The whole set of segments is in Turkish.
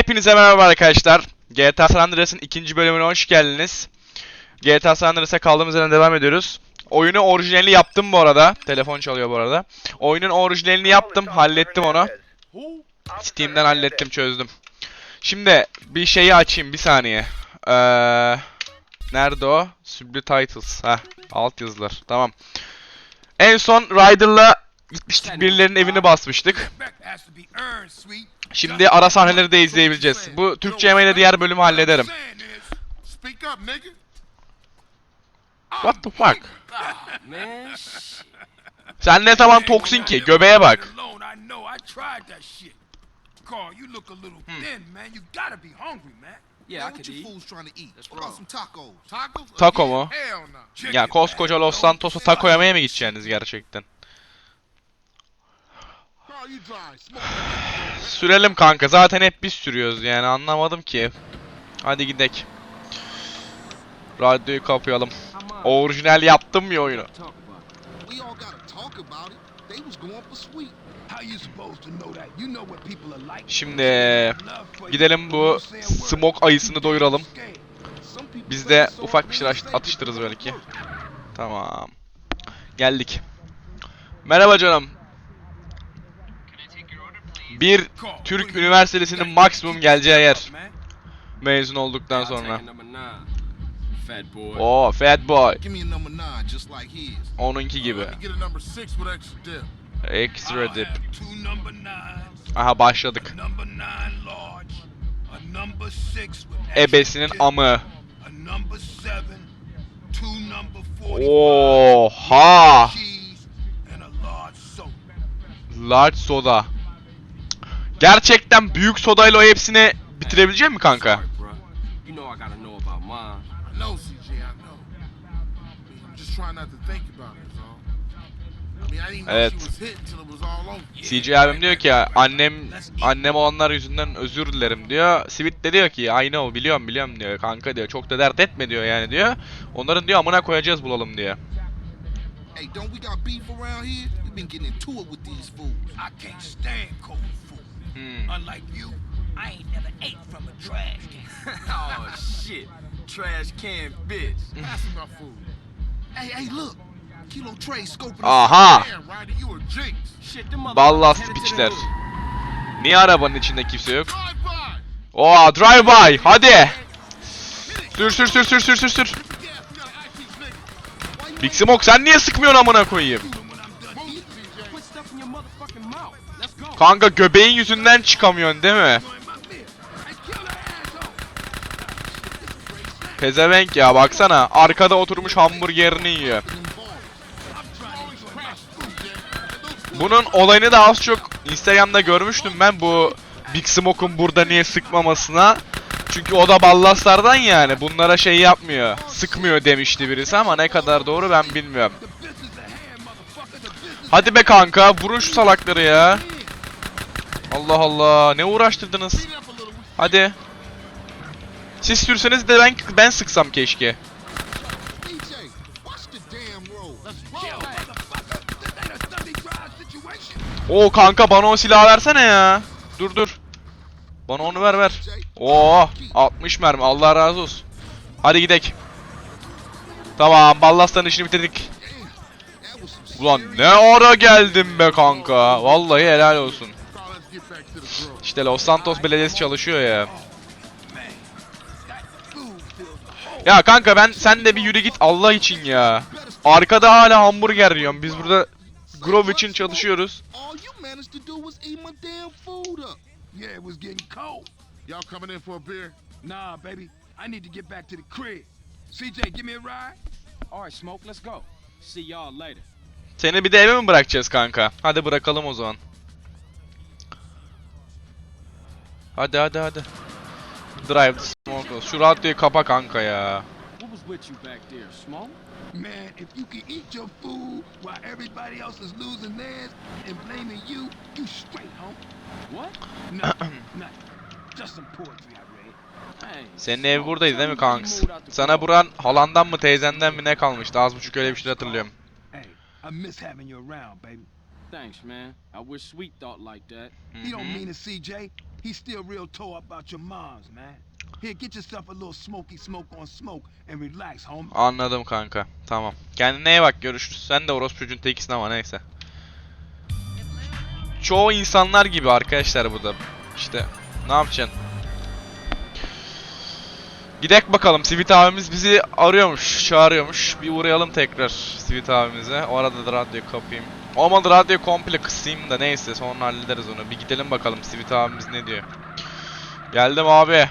Hepinize merhaba arkadaşlar. GTA San Andreas'ın ikinci bölümüne hoş geldiniz. GTA San Andreas'a kaldığımız yerden devam ediyoruz. Oyunu orijinalini yaptım bu arada. Telefon çalıyor bu arada. Oyunun orijinalini yaptım, hallettim onu. Steam'den hallettim, çözdüm. Şimdi bir şeyi açayım bir saniye. Ee, nerede o? Subtitles. Heh, alt yazılar. Tamam. En son Ryder'la gitmiştik birilerinin evini basmıştık. Şimdi ara sahneleri de izleyebileceğiz. Bu Türkçe yemeğiyle diğer bölümü hallederim. What the fuck? Sen ne zaman toksin ki? Göbeğe bak. Carl, you look a little thin, man. You gotta be hungry, man. Yeah, I what could you eat. fools trying to eat? That's What about wrong. some tacos? Tacos? Taco mu? Ya koskoca. Los Santos'a taco yemeye mi gideceksiniz gerçekten? Carl, you dry. Smoke that. Sürelim kanka. Zaten hep biz sürüyoruz yani anlamadım ki. Hadi gidek. Radyoyu kapayalım. Orijinal yaptım ya oyunu. Şimdi gidelim bu smoke ayısını doyuralım. Biz de ufak bir şeyler atıştırırız belki. Tamam. Geldik. Merhaba canım. Bir Türk üniversitesinin maksimum geleceği yer. Mezun olduktan sonra. Oo, fat boy. Onunki gibi. Extra dip. Aha başladık. Ebesinin amı. Oha! Large soda. Gerçekten büyük sodayla o hepsini bitirebilecek mi kanka? Evet. CJ abim diyor ki annem annem olanlar yüzünden özür dilerim diyor. Sweet de diyor ki I know biliyorum biliyorum diyor kanka diyor. Çok da dert etme diyor yani diyor. Onların diyor amına koyacağız bulalım diyor. Hey, don't we got beef around here? We've been getting into it with these fools. I can't stand cold food. Hmm. Unlike you, I ain't never ate from a trash can. oh shit. Trash can bitch. Pass me my food. Hey, hey, look. Kilo Trey scoping Aha! out. Damn, Ryder, you a jinx. Shit, them motherfuckers Ballast hood. Niye arabanın içinde kimse yok? Oo drive by hadi. Sür sür sür sür sür sür sür. Big Smoke sen niye sıkmıyorsun amına koyayım? Kanka göbeğin yüzünden çıkamıyorsun değil mi? Pezevenk ya baksana arkada oturmuş hamburgerini yiyor. Bunun olayını da az çok Instagram'da görmüştüm ben bu Big Smoke'un burada niye sıkmamasına. Çünkü o da ballaslardan yani bunlara şey yapmıyor. Sıkmıyor demişti birisi ama ne kadar doğru ben bilmiyorum. Hadi be kanka vurun şu salakları ya. Allah Allah ne uğraştırdınız. Hadi. Siz sürseniz de ben ben sıksam keşke. Oo kanka bana o silahı versene ya. Dur dur. Bana onu ver ver. Oo 60 mermi Allah razı olsun. Hadi gidek. Tamam ballastan işini bitirdik. Ulan ne ara geldim be kanka. Vallahi helal olsun. İşte Los Santos Belediyesi çalışıyor ya. Ya kanka ben sen de bir yürü git Allah için ya. Arkada hala hamburger yiyorum. Biz burada Grove için çalışıyoruz. Seni bir de eve mi bırakacağız kanka? Hadi bırakalım o zaman. Hadi hadi hadi. Drive the smoke. Şu radyoyu kapa kanka ya. Who was with you back there, Smoke? Man, if you can eat your food while everybody else is losing theirs and blaming you, you straight, home. What? Nothing, nothing. Just some poetry I read. Hey. Senin ev buradaydı değil mi kanks? Sana buran halandan mı teyzenden mi ne kalmıştı? Az buçuk öyle bir şey hatırlıyorum. Hey, I miss having you around, baby. Thanks, man. I wish Sweet thought like that. You don't mean it, CJ. He's still real tore up about your moms, man. Here, get yourself a little smoky smoke on smoke and relax, homie. Anladım kanka. Tamam. Kendine iyi bak görüşürüz. Sen de orospu çocuğun tekisin ama neyse. Çoğu insanlar gibi arkadaşlar bu da. İşte ne yapacaksın? Gidek bakalım. Sivit abimiz bizi arıyormuş, çağırıyormuş. Bir uğrayalım tekrar Sivit abimize. O arada da radyoyu kapayım. Olmadı radyoyu komple kısayım da neyse sonra hallederiz onu. Bir gidelim bakalım Sivit abimiz ne diyor. Geldim abi.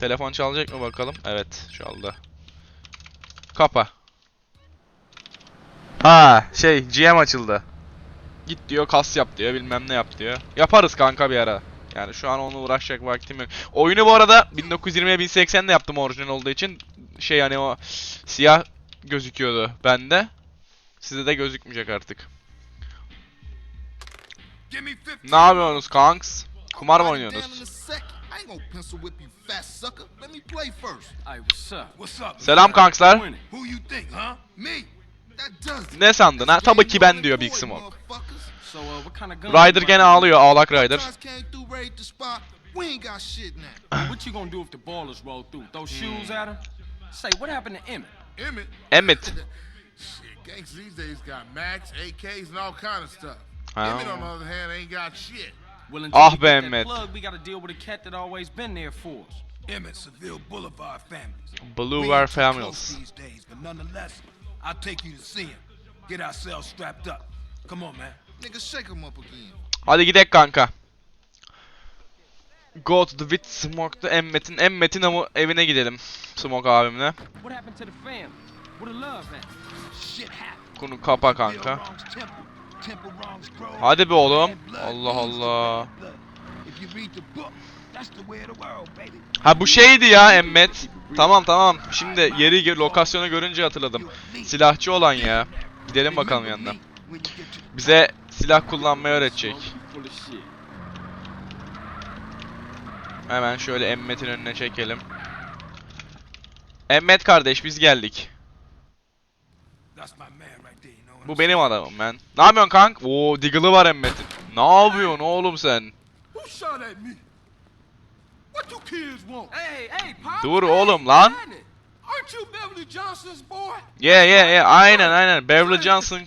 Telefon çalacak mı bakalım? Evet çaldı. Kapa. Ha şey GM açıldı. Git diyor kas yap diyor bilmem ne yap diyor. Yaparız kanka bir ara. Yani şu an onunla uğraşacak vaktim yok. Oyunu bu arada 1920'ye 1080'de yaptım orijinal olduğu için. Şey hani o siyah gözüküyordu bende. Size de gözükmeyecek artık. Give me 15. Ne yapıyorsunuz kanks? Kumar mı oynuyorsunuz? Selam kankslar. Winning. Who you think, huh? Me? That does it. Ne sandın ha? Tabii ki ben diyor Big Smoke. Uh? Ryder gene ağlıyor ağlak Ryder. We ain't got shit now. What you gonna do if the ballers roll through? Throw shoes at him? Say, what happened to Emmett? Emmett. Emmett. Shit, gangs these days got Max, AKs, and all kind of stuff. Emmett, on the other hand, ain't got shit. Well, until Ah we be get that Emmett. plug, we gotta deal with a cat that always been there for us. Emmett, Seville Boulevard families. Close Families. these days, but nonetheless, I'll take you to see him. Get ourselves strapped up. Come on, man. Nigga, shake 'em up again. Hadi gidek kanka. Go to the with Smoke'da Emmet'in Emmet'in ama evine gidelim. Smoke abimle. What happened to the family? Where the love at? Shit happened. Bunu kapa kanka. Hadi be oğlum. Allah Allah. Ha bu şeydi ya Emmet. Tamam tamam. Şimdi yeri lokasyonu görünce hatırladım. Silahçı olan ya. Gidelim bakalım yanına. Bize silah kullanmayı öğretecek. Hemen şöyle Emmet'in önüne çekelim. Emmet kardeş biz geldik. That's my man Bu I'm benim adamım ben. Ne yapıyorsun kank? Oo Diggle'ı var Emmet'in. Ne yapıyorsun oğlum sen? Dur oğlum lan. Yeah yeah yeah aynen aynen. Beverly Johnson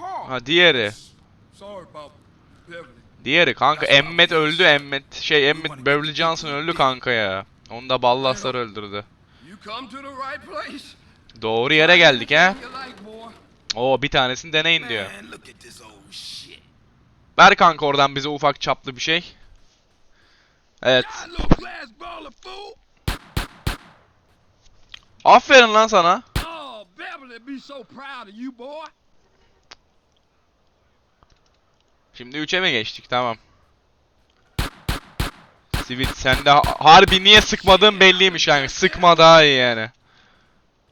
Carl. Ha diğeri. Diğeri kanka Emmet öldü Emmet. Şey Emmet Beverly Johnson öldü kanka ya. Onu da Ballaslar öldürdü. You come to the right place. Doğru yere geldik boy. Oo bir tanesini deneyin diyor. Ver kanka oradan bize ufak çaplı bir şey. Evet. Aferin lan sana. Oh. Şimdi 3'e mi geçtik? Tamam. Sivit sen de ha- harbi niye sıkmadığın belliymiş kanka. Sıkma daha iyi yani.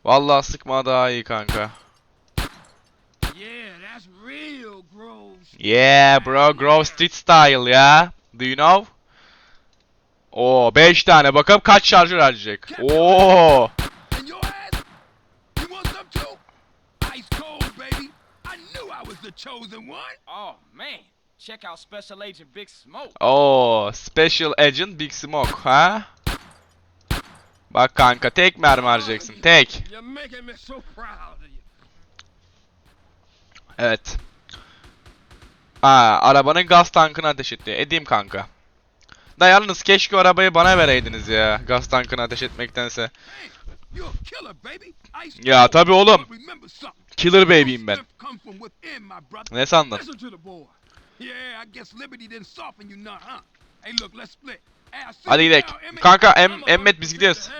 Vallahi sıkma daha iyi kanka. Yeah, that's real gross. Yeah bro, Grove Street style ya. Do you know? Oo 5 tane bakalım kaç şarjör harcayacak. Oo. And your ass? You want some too? Ice cold, baby. I knew I was the chosen one. Oh, man. Check out Special Agent Big Smoke. Oo, Special Agent Big Smoke ha? Bak kanka tek mermi harcayacaksın. Tek. Evet. Aa, arabanın gaz tankını ateş etti. Edeyim kanka. Da yalnız keşke arabayı bana vereydiniz ya. Gaz tankını ateş etmektense. Ya tabii oğlum. Killer baby'im ben. Ne sandın? Hadi gidelim. Kanka, Em- Emmet, biz gidiyoruz.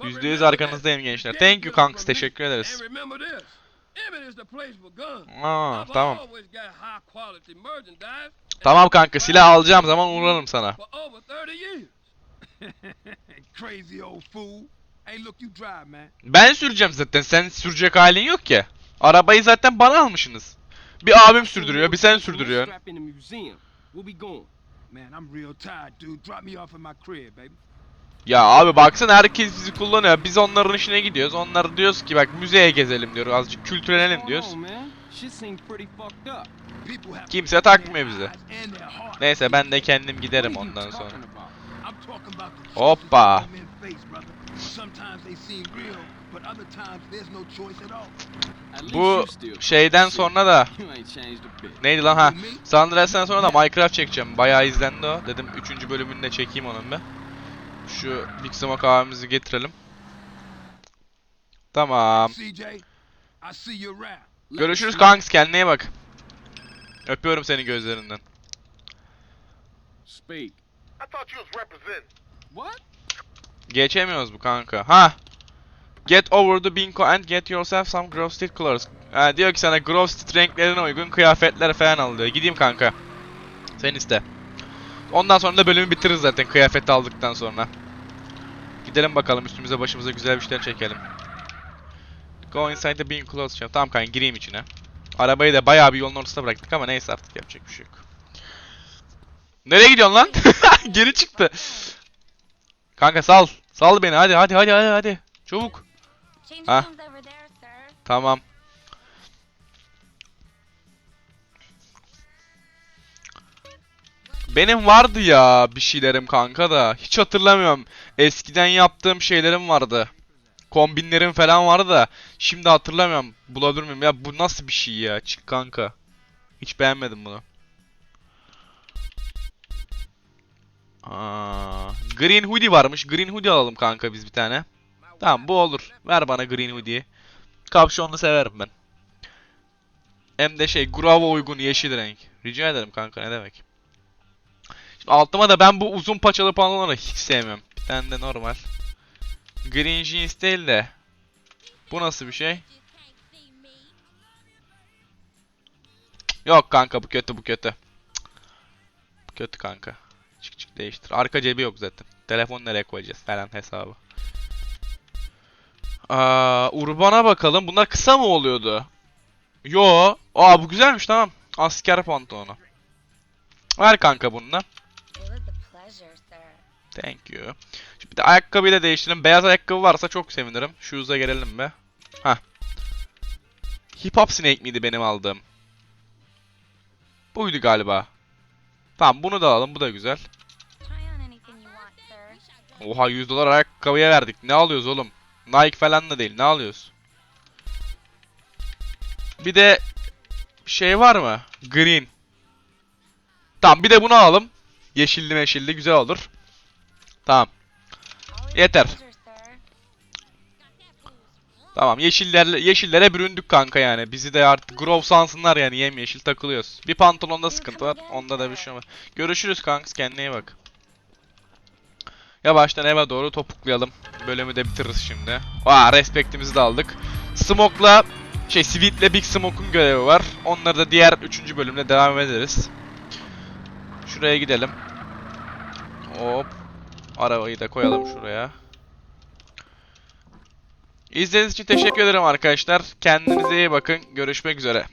%100 remember arkanızdayım gençler. Thank you kanks. Teşekkür ederiz. Aa, tamam. Tamam kanka silah alacağım zaman uğrarım sana. for over 30 years. Crazy old fool. Hey, look, you drive, man. Ben süreceğim zaten. Sen sürecek halin yok ki. Arabayı zaten bana almışsınız. Bir abim sürdürüyor, bir sen sürdürüyorsun. Strap in the museum. We'll be going. Man, I'm real tired, dude. Drop me off at my crib, baby. Ya abi baksana herkes bizi kullanıyor. Biz onların işine gidiyoruz. Onlar diyoruz ki bak müzeye gezelim diyor. Azıcık kültürlenelim What's diyoruz. Kimse takmıyor hearts. Neyse ben de kendim giderim ondan sonra. Hoppa. Sometimes they seem real, but other times there's no choice at all. At least Bu you still şeyden sonra da You ain't changed a bit. neydi lan ha? San Andreas'tan sonra da Minecraft çekeceğim. Bayağı izlendi o. Dedim 3. bölümünü de çekeyim onun be. Şu Big Smoke abimizi getirelim. Tamam. Görüşürüz kanks kendine iyi bak. Öpüyorum seni gözlerinden. Speak. I thought you was representing. What? Geçemiyoruz bu kanka. Ha. Get over the bingo and get yourself some Grove Street clothes. Ha, diyor ki sana Grove Street renklerine uygun kıyafetler falan al diyor. Gideyim kanka. Sen iste. Ondan sonra da bölümü bitiririz zaten kıyafet aldıktan sonra. Gidelim bakalım üstümüze başımıza güzel bir şeyler çekelim. Go inside the bin clothes shop. Tamam kanka gireyim içine. Arabayı da bayağı bir yolun ortasına bıraktık ama neyse artık yapacak bir şey yok. Nereye gidiyorsun lan? Geri çıktı. Kanka sal. Sal beni hadi hadi hadi hadi hadi. Çabuk. Sir. Tamam. Benim vardı ya bir şeylerim kanka da. Hiç hatırlamıyorum. Eskiden yaptığım şeylerim vardı. Kombinlerim falan vardı da. Şimdi hatırlamıyorum. Bulabilir miyim? Ya bu nasıl bir şey ya? Çık kanka. Hiç beğenmedim bunu. Green hoodie varmış. Green hoodie alalım kanka biz bir tane. Tamam bu olur. Ver bana green hoodie'yi. Kapşonlu severim ben. Hem de şey Grava uygun yeşil renk. Rica ederim kanka ne demek. Şimdi altıma da ben bu uzun paçalı pantolonları hiç sevmiyorum. Bir tane de normal. Green jeans değil de. Bu nasıl bir şey? Yok kanka bu kötü bu kötü. Bu kötü kanka. Çık çık değiştir. Arka cebi yok zaten. Telefon nereye koyacağız falan hesabı. Aa, Urban'a bakalım. Bunlar kısa mı oluyordu? Yo. Aa bu güzelmiş tamam. Asker pantolonu. Ver kanka bunu da. It was a pleasure, sir. Thank you. Şimdi bir de ayakkabıyı da değiştirelim. Beyaz ayakkabı varsa çok sevinirim. Shoes'a gelelim be. Hah. Hip Hop Snake miydi benim aldığım? Buydu galiba. Tamam bunu da alalım. Bu da güzel. Oha 100 dolar ayakkabıya verdik. Ne alıyoruz oğlum? Nike falan da değil. Ne alıyoruz? Bir de şey var mı? Green. Tamam bir de bunu alalım. Yeşilli meşilli güzel olur. Tamam. Yeter. Tamam yeşillerle yeşillere büründük kanka yani. Bizi de artık Grove sansınlar yani yem yeşil takılıyoruz. Bir pantolonda sıkıntı var. Onda da bir şey var. Görüşürüz kanks kendine iyi bak. Yavaştan eve doğru topuklayalım. Bölümü de bitiririz şimdi. Aa respektimizi de aldık. Smoke'la şey Sweet'le Big Smoke'un görevi var. Onları da diğer 3. bölümde devam ederiz. Şuraya gidelim. Hop. Arabayı da koyalım şuraya. İzlediğiniz için teşekkür ederim arkadaşlar. Kendinize iyi bakın. Görüşmek üzere.